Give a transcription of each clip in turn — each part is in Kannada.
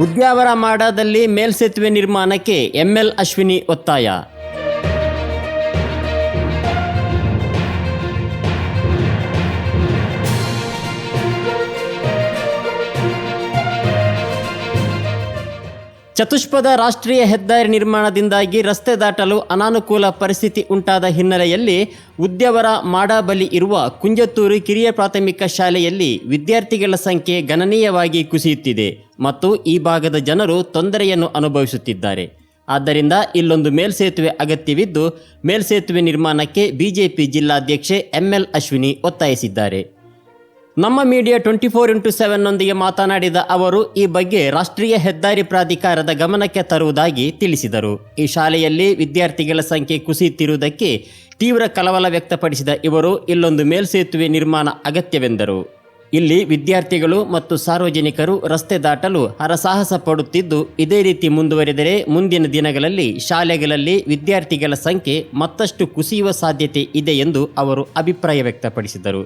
ಉದ್ಯಾವರ ಮಾಡದಲ್ಲಿ ಮೇಲ್ಸೇತುವೆ ನಿರ್ಮಾಣಕ್ಕೆ ಎಂಎಲ್ ಅಶ್ವಿನಿ ಒತ್ತಾಯ. ಚತುಷ್ಪದ ರಾಷ್ಟ್ರೀಯ ಹೆದ್ದಾರಿ ನಿರ್ಮಾಣದಿಂದಾಗಿ ರಸ್ತೆ ದಾಟಲು ಅನಾನುಕೂಲ ಪರಿಸ್ಥಿತಿ ಉಂಟಾದ ಹಿನ್ನೆಲೆಯಲ್ಲಿ ಉದ್ಯವರ ಮಾಡ ಬಳಿ ಇರುವ ಕುಂಜತ್ತೂರು ಕಿರಿಯ ಪ್ರಾಥಮಿಕ ಶಾಲೆಯಲ್ಲಿ ವಿದ್ಯಾರ್ಥಿಗಳ ಸಂಖ್ಯೆ ಗಣನೀಯವಾಗಿ ಕುಸಿಯುತ್ತಿದೆ. ಮತ್ತು ಈ ಭಾಗದ ಜನರು ತೊಂದರೆಯನ್ನು ಅನುಭವಿಸುತ್ತಿದ್ದಾರೆ. ಆದ್ದರಿಂದ ಇಲ್ಲೊಂದು ಮೇಲ್ಸೇತುವೆ ಅಗತ್ಯವಿದ್ದು, ಮೇಲ್ಸೇತುವೆ ನಿರ್ಮಾಣಕ್ಕೆ ಬಿಜೆಪಿ ಜಿಲ್ಲಾಧ್ಯಕ್ಷೆ ಎಂಎಲ್ ಅಶ್ವಿನಿ ಒತ್ತಾಯಿಸಿದ್ದಾರೆ. ನಮ್ಮ ಮೀಡಿಯಾ ಟ್ವೆಂಟಿ ಫೋರ್ ಇಂಟು ಸೆವೆನ್ನೊಂದಿಗೆ ಮಾತನಾಡಿದ ಅವರು, ಈ ಬಗ್ಗೆ ರಾಷ್ಟ್ರೀಯ ಹೆದ್ದಾರಿ ಪ್ರಾಧಿಕಾರದ ಗಮನಕ್ಕೆ ತರುವುದಾಗಿ ತಿಳಿಸಿದರು. ಈ ಶಾಲೆಯಲ್ಲಿ ವಿದ್ಯಾರ್ಥಿಗಳ ಸಂಖ್ಯೆ ಕುಸಿಯುತ್ತಿರುವುದಕ್ಕೆ ತೀವ್ರ ಕಳವಳ ವ್ಯಕ್ತಪಡಿಸಿದ ಇವರು, ಇಲ್ಲೊಂದು ಮೇಲ್ಸೇತುವೆ ನಿರ್ಮಾಣ ಅಗತ್ಯವೆಂದರು. ಇಲ್ಲಿ ವಿದ್ಯಾರ್ಥಿಗಳು ಮತ್ತು ಸಾರ್ವಜನಿಕರು ರಸ್ತೆ ದಾಟಲು ಹರಸಾಹಸ ಪಡುತ್ತಿದ್ದು, ಇದೇ ರೀತಿ ಮುಂದುವರೆದರೆ ಮುಂದಿನ ದಿನಗಳಲ್ಲಿ ಶಾಲೆಗಳಲ್ಲಿ ವಿದ್ಯಾರ್ಥಿಗಳ ಸಂಖ್ಯೆ ಮತ್ತಷ್ಟು ಕುಸಿಯುವ ಸಾಧ್ಯತೆ ಇದೆ ಎಂದು ಅವರು ಅಭಿಪ್ರಾಯ ವ್ಯಕ್ತಪಡಿಸಿದರು.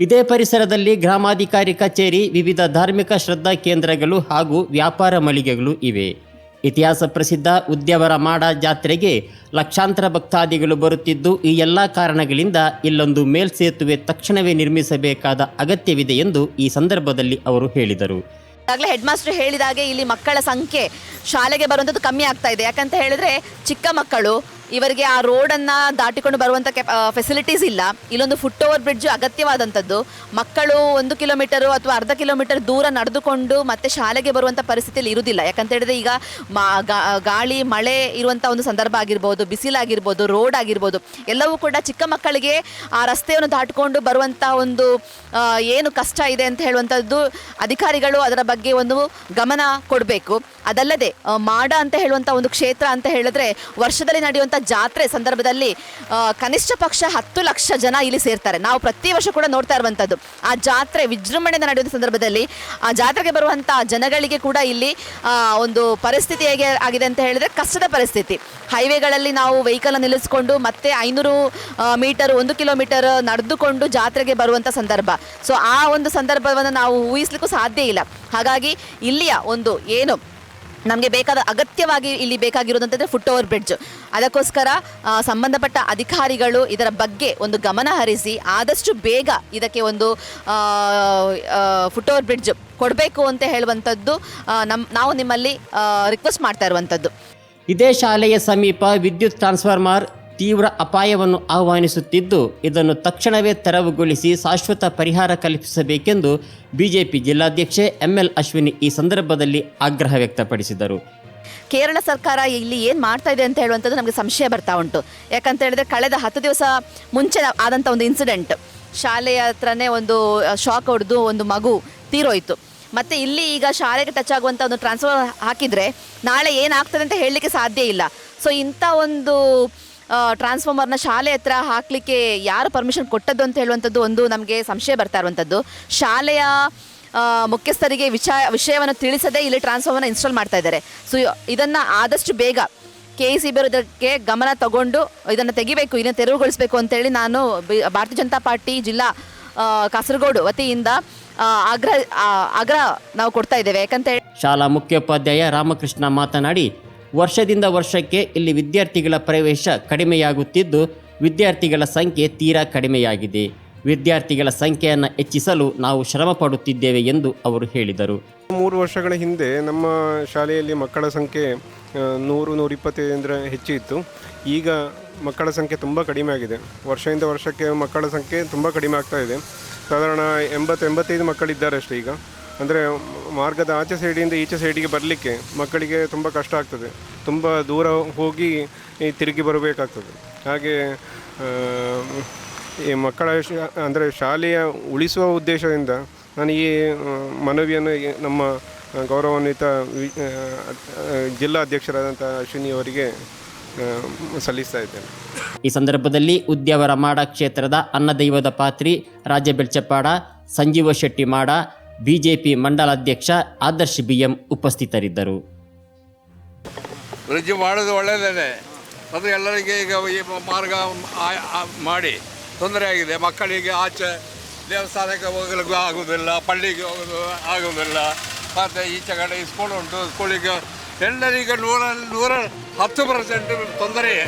ಇದೇ ಪರಿಸರದಲ್ಲಿ ಗ್ರಾಮಾಧಿಕಾರಿ ಕಚೇರಿ, ವಿವಿಧ ಧಾರ್ಮಿಕ ಶ್ರದ್ಧಾ ಕೇಂದ್ರಗಳು ಹಾಗೂ ವ್ಯಾಪಾರ ಮಳಿಗೆಗಳು ಇವೆ. ಇತಿಹಾಸ ಪ್ರಸಿದ್ಧ ಉದ್ಯವರ ಮಾಡ ಜಾತ್ರೆಗೆ ಲಕ್ಷಾಂತರ ಭಕ್ತಾದಿಗಳು ಬರುತ್ತಿದ್ದು, ಈ ಎಲ್ಲ ಕಾರಣಗಳಿಂದ ಇಲ್ಲೊಂದು ಮೇಲ್ಸೇತುವೆ ತಕ್ಷಣವೇ ನಿರ್ಮಿಸಬೇಕಾದ ಅಗತ್ಯವಿದೆ ಎಂದು ಈ ಸಂದರ್ಭದಲ್ಲಿ ಅವರು ಹೇಳಿದರು. ಈಗಾಗಲೇ ಹೆಡ್ ಮಾಸ್ಟರ್ ಹೇಳಿದಾಗೆ ಇಲ್ಲಿ ಮಕ್ಕಳ ಸಂಖ್ಯೆ ಶಾಲೆಗೆ ಬರುವಂಥದ್ದು ಕಮ್ಮಿ ಆಗ್ತಾ ಇದೆ. ಯಾಕಂತ ಹೇಳಿದ್ರೆ ಚಿಕ್ಕ ಮಕ್ಕಳು ಇವರಿಗೆ ಆ ರೋಡನ್ನು ದಾಟಿಕೊಂಡು ಬರುವಂಥ ಕೆಪ ಫೆಸಿಲಿಟೀಸ್ ಇಲ್ಲ. ಇಲ್ಲೊಂದು ಫುಟ್ ಓವರ್ ಬ್ರಿಡ್ಜ್ ಅಗತ್ಯವಾದಂಥದ್ದು. ಮಕ್ಕಳು ಒಂದು ಕಿಲೋಮೀಟರು ಅಥವಾ ಅರ್ಧ ಕಿಲೋಮೀಟರ್ ದೂರ ನಡೆದುಕೊಂಡು ಮತ್ತೆ ಶಾಲೆಗೆ ಬರುವಂಥ ಪರಿಸ್ಥಿತಿಯಲ್ಲಿ ಇರುವುದಿಲ್ಲ. ಯಾಕಂತ ಹೇಳಿದ್ರೆ ಈಗ ಗಾಳಿ, ಮಳೆ ಇರುವಂಥ ಒಂದು ಸಂದರ್ಭ ಆಗಿರ್ಬೋದು, ಬಿಸಿಲಾಗಿರ್ಬೋದು ರೋಡ್ ಆಗಿರ್ಬೋದು, ಎಲ್ಲವೂ ಕೂಡ ಚಿಕ್ಕ ಮಕ್ಕಳಿಗೆ ಆ ರಸ್ತೆಯನ್ನು ದಾಟಿಕೊಂಡು ಬರುವಂಥ ಒಂದು ಏನು ಕಷ್ಟ ಇದೆ ಅಂತ ಹೇಳುವಂಥದ್ದು ಅಧಿಕಾರಿಗಳು ಅದರ ಬಗ್ಗೆ ಒಂದು ಗಮನ ಕೊಡಬೇಕು. ಅದಲ್ಲದೆ ಮಾಡ ಅಂತ ಹೇಳುವಂಥ ಒಂದು ಕ್ಷೇತ್ರ ಅಂತ ಹೇಳಿದ್ರೆ ವರ್ಷದಲ್ಲಿ ನಡೆಯುವಂಥ ಜಾತ್ರೆ ಸಂದರ್ಭದಲ್ಲಿ ಕನಿಷ್ಠ ಪಕ್ಷ ಹತ್ತು ಲಕ್ಷ ಜನ ಇಲ್ಲಿ ಸೇರ್ತಾರೆ. ನಾವು ಪ್ರತಿ ವರ್ಷ ಕೂಡ ನೋಡ್ತಾ ಇರುವಂಥದ್ದು ಆ ಜಾತ್ರೆ ವಿಜೃಂಭಣೆಯಿಂದ ನಡೆಯುವ ಸಂದರ್ಭದಲ್ಲಿ, ಆ ಜಾತ್ರೆಗೆ ಬರುವಂಥ ಜನಗಳಿಗೆ ಕೂಡ ಇಲ್ಲಿ ಒಂದು ಪರಿಸ್ಥಿತಿ ಹೇಗೆ ಆಗಿದೆ ಅಂತ ಹೇಳಿದ್ರೆ ಕಷ್ಟದ ಪರಿಸ್ಥಿತಿ. ಹೈವೇಗಳಲ್ಲಿ ನಾವು ವೆಹಿಕಲ್ ನಿಲ್ಲಿಸ್ಕೊಂಡು ಮತ್ತೆ ಐನೂರು ಮೀಟರ್, ಒಂದು ಕಿಲೋಮೀಟರ್ ನಡೆದುಕೊಂಡು ಜಾತ್ರೆಗೆ ಬರುವಂಥ ಸಂದರ್ಭ. ಸೊ ಆ ಒಂದು ಸಂದರ್ಭವನ್ನು ನಾವು ಊಹಿಸ್ಲಿಕ್ಕೂ ಸಾಧ್ಯ ಇಲ್ಲ. ಹಾಗಾಗಿ ಇಲ್ಲಿಯ ಒಂದು ಏನು ನಮಗೆ ಬೇಕಾದ ಅಗತ್ಯವಾಗಿ ಇಲ್ಲಿ ಬೇಕಾಗಿರೋದಂತಂದರೆ ಫುಟ್ ಓವರ್ ಬ್ರಿಡ್ಜ್ ಅದಕ್ಕೋಸ್ಕರ ಸಂಬಂಧಪಟ್ಟ ಅಧಿಕಾರಿಗಳು ಇದರ ಬಗ್ಗೆ ಒಂದು ಗಮನ ಹರಿಸಿ, ಆದಷ್ಟು ಬೇಗ ಇದಕ್ಕೆ ಒಂದು ಫುಟ್ ಓವರ್ ಬ್ರಿಡ್ಜ್ ಕೊಡಬೇಕು ಅಂತ ಹೇಳುವಂಥದ್ದು ನಮ್ಮ ನಾವು ನಿಮ್ಮಲ್ಲಿ ರಿಕ್ವೆಸ್ಟ್ ಮಾಡ್ತಾ ಇರುವಂಥದ್ದು ಇದೇ ಶಾಲೆಯ ಸಮೀಪ ವಿದ್ಯುತ್ ಟ್ರಾನ್ಸ್ಫಾರ್ಮರ್ ತೀವ್ರ ಅಪಾಯವನ್ನು ಆಹ್ವಾನಿಸುತ್ತಿದ್ದು, ಇದನ್ನು ತಕ್ಷಣವೇ ತೆರವುಗೊಳಿಸಿ ಶಾಶ್ವತ ಪರಿಹಾರ ಕಲ್ಪಿಸಬೇಕೆಂದು ಬಿಜೆಪಿ ಜಿಲ್ಲಾಧ್ಯಕ್ಷೆ ಎಂಎಲ್ ಅಶ್ವಿನಿ ಈ ಸಂದರ್ಭದಲ್ಲಿ ಆಗ್ರಹ ವ್ಯಕ್ತಪಡಿಸಿದರು. ಕೇರಳ ಸರ್ಕಾರ ಇಲ್ಲಿ ಏನು ಮಾಡ್ತಾ ಇದೆ ಅಂತ ಹೇಳುವಂಥದ್ದು ನಮಗೆ ಸಂಶಯ ಬರ್ತಾ ಉಂಟು. ಯಾಕಂತ ಹೇಳಿದ್ರೆ ಕಳೆದ ಹತ್ತು ದಿವಸ ಮುಂಚೆ ಆದಂಥ ಒಂದು ಇನ್ಸಿಡೆಂಟ್ ಶಾಲೆಯ ಹತ್ರನೇ ಒಂದು ಶಾಕ್ ಹೊಡೆದು ಒಂದು ಮಗು ತೀರೋಯ್ತು. ಮತ್ತೆ ಇಲ್ಲಿ ಈಗ ಶಾಲೆಗೆ ಟಚ್ ಆಗುವಂಥ ಒಂದು ಟ್ರಾನ್ಸ್ಫರ್ ಹಾಕಿದರೆ ನಾಳೆ ಏನಾಗ್ತದೆ ಅಂತ ಹೇಳಲಿಕ್ಕೆ ಸಾಧ್ಯ ಇಲ್ಲ. ಸೊ ಇಂಥ ಒಂದು ಟ್ರಾನ್ಸ್ಫಾರ್ಮರ್ನ ಶಾಲೆ ಹತ್ರ ಹಾಕಲಿಕ್ಕೆ ಯಾರು ಪರ್ಮಿಷನ್ ಕೊಟ್ಟದ್ದು ಅಂತ ಹೇಳುವಂಥದ್ದು ಒಂದು ನಮಗೆ ಸಂಶಯ ಬರ್ತಾ ಇರುವಂಥದ್ದು. ಶಾಲೆಯ ಮುಖ್ಯಸ್ಥರಿಗೆ ವಿಷಯ ವಿಷಯವನ್ನು ತಿಳಿಸದೆ ಇಲ್ಲಿ ಟ್ರಾನ್ಸ್ಫಾರ್ಮರ್ನ ಇನ್ಸ್ಟಾಲ್ ಮಾಡ್ತಾ ಇದ್ದಾರೆ. ಸೊ ಇದನ್ನು ಆದಷ್ಟು ಬೇಗ ಕೆ ಸಿ ಬರೋದಕ್ಕೆ ಗಮನ ತಗೊಂಡು ಇದನ್ನು ತೆಗಿಬೇಕು, ಇದನ್ನು ತೆರವುಗೊಳಿಸಬೇಕು ಅಂತೇಳಿ ನಾನು ಭಾರತೀಯ ಜನತಾ ಪಾರ್ಟಿ ಜಿಲ್ಲಾ ಕಾಸರಗೋಡು ವತಿಯಿಂದ ಆಗ್ರಹ ಆಗ್ರಹ ನಾವು ಕೊಡ್ತಾ ಇದ್ದೇವೆ. ಯಾಕಂತ ಶಾಲಾ ಮುಖ್ಯೋಪಾಧ್ಯಾಯ ರಾಮಕೃಷ್ಣ ಮಾತನಾಡಿ ವರ್ಷದಿಂದ ವರ್ಷಕ್ಕೆ ಇಲ್ಲಿ ವಿದ್ಯಾರ್ಥಿಗಳ ಪ್ರವೇಶ ಕಡಿಮೆಯಾಗುತ್ತಿದ್ದು, ವಿದ್ಯಾರ್ಥಿಗಳ ಸಂಖ್ಯೆ ತೀರಾ ಕಡಿಮೆಯಾಗಿದೆ. ವಿದ್ಯಾರ್ಥಿಗಳ ಸಂಖ್ಯೆಯನ್ನು ಹೆಚ್ಚಿಸಲು ನಾವು ಶ್ರಮ ಪಡುತ್ತಿದ್ದೇವೆ ಎಂದು ಅವರು ಹೇಳಿದರು. ಮೂರು ವರ್ಷಗಳ ಹಿಂದೆ ನಮ್ಮ ಶಾಲೆಯಲ್ಲಿ ಮಕ್ಕಳ ಸಂಖ್ಯೆ ನೂರು ನೂರಿಪ್ಪತ್ತೈದರ ಹೆಚ್ಚು ಇತ್ತು. ಈಗ ಮಕ್ಕಳ ಸಂಖ್ಯೆ ತುಂಬ ಕಡಿಮೆ ಆಗಿದೆ. ವರ್ಷದಿಂದ ವರ್ಷಕ್ಕೆ ಮಕ್ಕಳ ಸಂಖ್ಯೆ ತುಂಬ ಕಡಿಮೆ ಆಗ್ತಾ ಇದೆ. ಸಾಧಾರಣ ಎಂಬತ್ತು, ಎಂಬತ್ತೈದು ಮಕ್ಕಳಿದ್ದಾರೆ ಅಷ್ಟೇ ಈಗ. ಅಂದರೆ ಮಾರ್ಗದ ಆಚೆ ಸೈಡಿಂದ ಈಚೆ ಸೈಡಿಗೆ ಬರಲಿಕ್ಕೆ ಮಕ್ಕಳಿಗೆ ತುಂಬ ಕಷ್ಟ ಆಗ್ತದೆ. ತುಂಬ ದೂರ ಹೋಗಿ ತಿರುಗಿ ಬರಬೇಕಾಗ್ತದೆ. ಹಾಗೆ ಈ ಮಕ್ಕಳ ಅಂದರೆ ಶಾಲೆಯ ಉಳಿಸುವ ಉದ್ದೇಶದಿಂದ ನಾನು ಈ ಮನವಿಯನ್ನು ನಮ್ಮ ಗೌರವಾನ್ವಿತ ವಿ- ಆ, ಆ, ಜಿಲ್ಲಾ ಅಧ್ಯಕ್ಷರಾದಂಥ ಅಶ್ವಿನಿ ಅವರಿಗೆ ಸಲ್ಲಿಸ್ತಾ ಇದ್ದೇನೆ. ಈ ಸಂದರ್ಭದಲ್ಲಿ ಉದ್ಯಾವರ ಮಾಡ ಕ್ಷೇತ್ರದ ಅನ್ನದೈವದ ಪಾತ್ರಿ ರಾಜ ಬೆಳ್ಚಪ್ಪಾಡ ಸಂಜೀವ ಶೆಟ್ಟಿ ಮಾಡ ಬಿಜೆಪಿ ಮಂಡಲಾಧ್ಯಕ್ಷ ಆದರ್ಶ್ ಬಿಎಂ ಉಪಸ್ಥಿತರಿದ್ದರು. ಬ್ರಿಡ್ಜ್ ಮಾಡೋದು ಒಳ್ಳೆಯದೇ ಅದು ಎಲ್ಲರಿಗೆ ಈಗ ಈ ಮಾರ್ಗ ಮಾಡಿ ತೊಂದರೆ ಆಗಿದೆ. ಮಕ್ಕಳಿಗೆ ಆಚೆ ದೇವಸ್ಥಾನಕ್ಕೆ ಹೋಗಲಿಕ್ಕೂ ಆಗುವುದಿಲ್ಲ ಪಳ್ಳಿಗೆ ಹೋಗೋದು ಆಗುವುದಿಲ್ಲ ಮತ್ತು ಈಚೆ ಕಡೆ ಸ್ಕೂಲ್ ಉಂಟು ಸ್ಕೂಲಿಗೆ ಎಲ್ಲರಿಗೂ ನೂರ ನೂರ ಹತ್ತು ಪರ್ಸೆಂಟ್ ತೊಂದರೆಯೇ